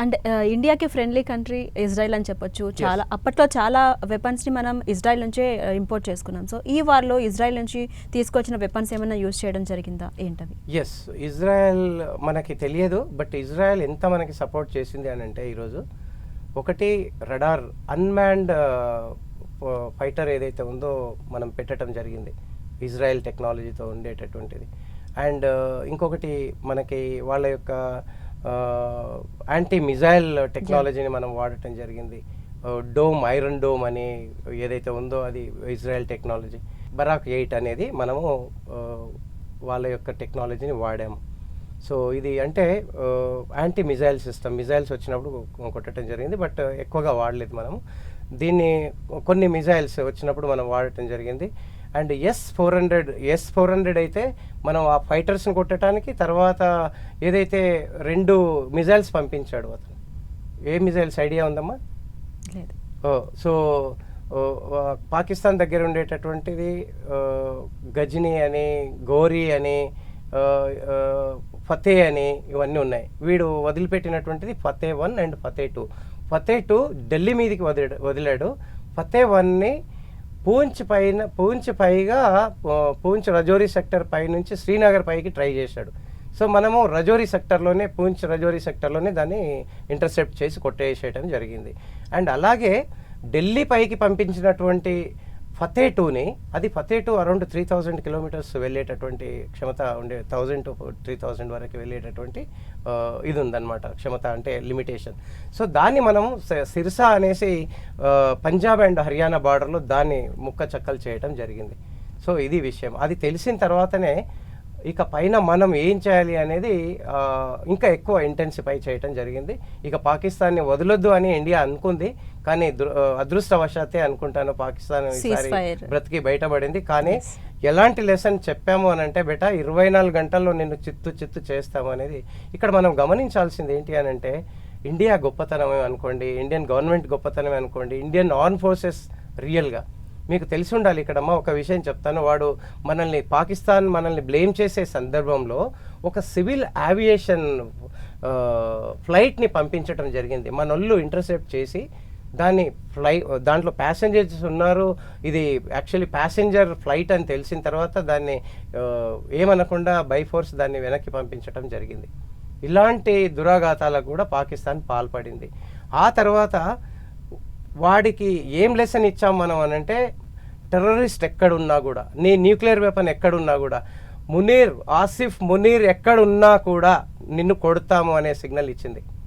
And ఇండియాకి friendly country Israel అని చెప్పొచ్చు. చాలా అప్పట్లో చాలా వెపన్స్ని మనం ఇజ్రాయెల్ నుంచే ఇంపోర్ట్ చేసుకున్నాం. సో ఈ వార్లో ఇజ్రాయెల్ నుంచి తీసుకొచ్చిన వెపన్స్ ఏమైనా యూజ్ చేయడం జరిగిందా? ఏంటవి? ఎస్ ఇజ్రాయెల్ మనకి తెలియదు బట్ ఇజ్రాయెల్ ఎంత మనకి సపోర్ట్ చేసింది అని అంటే ఈరోజు ఒకటి రడార్ అన్మాన్డ్ ఫైటర్ ఏదైతే ఉందో మనం పెట్టడం జరిగింది. ఇజ్రాయెల్ టెక్నాలజీతో ఉండేటటువంటిది. అండ్ ఇంకొకటి మనకి వాళ్ళ యొక్క యాంటీ మిజైల్ టెక్నాలజీని మనం వాడటం జరిగింది. డోమ్ ఐరన్ డోమ్ అని ఏదైతే ఉందో అది ఇజ్రాయెల్ టెక్నాలజీ బరాక్ ఎయిట్ అనేది మనము వాళ్ళ యొక్క టెక్నాలజీని వాడాము. సో ఇది అంటే యాంటీ మిజైల్ సిస్టమ్ మిజైల్స్ వచ్చినప్పుడు కొట్టడం జరిగింది బట్ ఎక్కువగా వాడలేదు మనము. దీన్ని కొన్ని మిజైల్స్ వచ్చినప్పుడు మనం వాడటం జరిగింది. And S four hundred S four hundred అయితే మనం ఆ ఫైటర్స్ని కొట్టడానికి తర్వాత ఏదైతే రెండు మిజైల్స్ పంపించాడు అతను. ఏ మిజైల్స్? ఐడియా ఉందమ్మా? లేదు. ఓ, సో పాకిస్తాన్ దగ్గర ఉండేటటువంటిది గజనీ అని గోరీ అని ఫతే అని ఇవన్నీ ఉన్నాయి. వీడు వదిలిపెట్టినటువంటిది Fateh one and Fateh two. Fateh two Delhi మీదకి వదిలాడు వదిలాడు. ఫతే వన్ని పూంచ్ పైన పూంచ్ పైగా పూంచ్ రజోరీ సెక్టర్ పై నుంచి శ్రీనగర్ పైకి ట్రై చేశాడు. సో మనము రజోరీ సెక్టర్లోనే పూంచ్ రజోరీ సెక్టర్లోనే దాన్ని ఇంటర్సెప్ట్ చేసి కొట్టేసేయడం జరిగింది. అండ్ అలాగే ఢిల్లీ పైకి పంపించినటువంటి ఫతే టూని అది Fateh two around three thousand kilometres వెళ్ళేటటువంటి క్షమత ఉండే థౌజండ్ టు త్రీ థౌజండ్ వరకు వెళ్ళేటటువంటి ఇది ఉందన్నమాట క్షమత అంటే లిమిటేషన్ సో దాన్ని మనం స- సిర్సా అనేసి పంజాబ్ అండ్ హర్యానా బార్డర్లో దాన్ని ముక్క చక్కలు చేయటం జరిగింది. సో ఇది విషయం. అది తెలిసిన తర్వాతనే ఇక పైన మనం ఏం చేయాలి అనేది ఇంకా ఎక్కువ ఇంటెన్సిఫై చేయటం జరిగింది. ఇక పాకిస్తాన్ని వదలొద్దు అని ఇండియా అనుకుంది కానీ అదృష్టవశాత్తే అనుకుంటాను పాకిస్తాన్. బ్రతికి బయటపడింది. కానీ ఎలాంటి లెసన్ చెప్పాము అని అంటే బేటా ఇరవై నాలుగు గంటల్లో నిన్ను చిత్తు చిత్తు చేస్తాము అనేది. ఇక్కడ మనం గమనించాల్సింది ఏంటి అని అంటే ఇండియా గొప్పతనమే అనుకోండి ఇండియన్ గవర్నమెంట్ గొప్పతనమే అనుకోండి ఇండియన్ ఆర్మ్ ఫోర్సెస్ రియల్గా మీకు తెలిసి ఉండాలి ఇక్కడమ్మా ఒక విషయం చెప్తాను. వాడు మనల్ని పాకిస్తాన్ మనల్ని బ్లేమ్ చేసే సందర్భంలో ఒక సివిల్ యావియేషన్ ఫ్లైట్ని పంపించడం జరిగింది. మనోళ్ళు ఇంటర్సెప్ట్ చేసి దాన్ని ఫ్లై దాంట్లో ప్యాసింజర్స్ ఉన్నారు. ఇది యాక్చువల్లీ ప్యాసింజర్ ఫ్లైట్ అని తెలిసిన తర్వాత దాన్ని ఏమనకుండా బై ఫోర్స్ దాన్ని వెనక్కి పంపించడం జరిగింది. ఇలాంటి దురాఘాతాలకు కూడా పాకిస్తాన్ పాల్పడింది. ఆ తర్వాత వాడికి ఏం లెసన్ ఇచ్చాం మనం అనంటే టెర్రరిస్ట్ ఎక్కడున్నా కూడా నీ న్యూక్లియర్ వెపన్ ఎక్కడున్నా కూడా మునీర్ ఆసిఫ్ మునీర్ ఎక్కడున్నా కూడా నిన్ను కొడతాము అనే సిగ్నల్ ఇచ్చింది.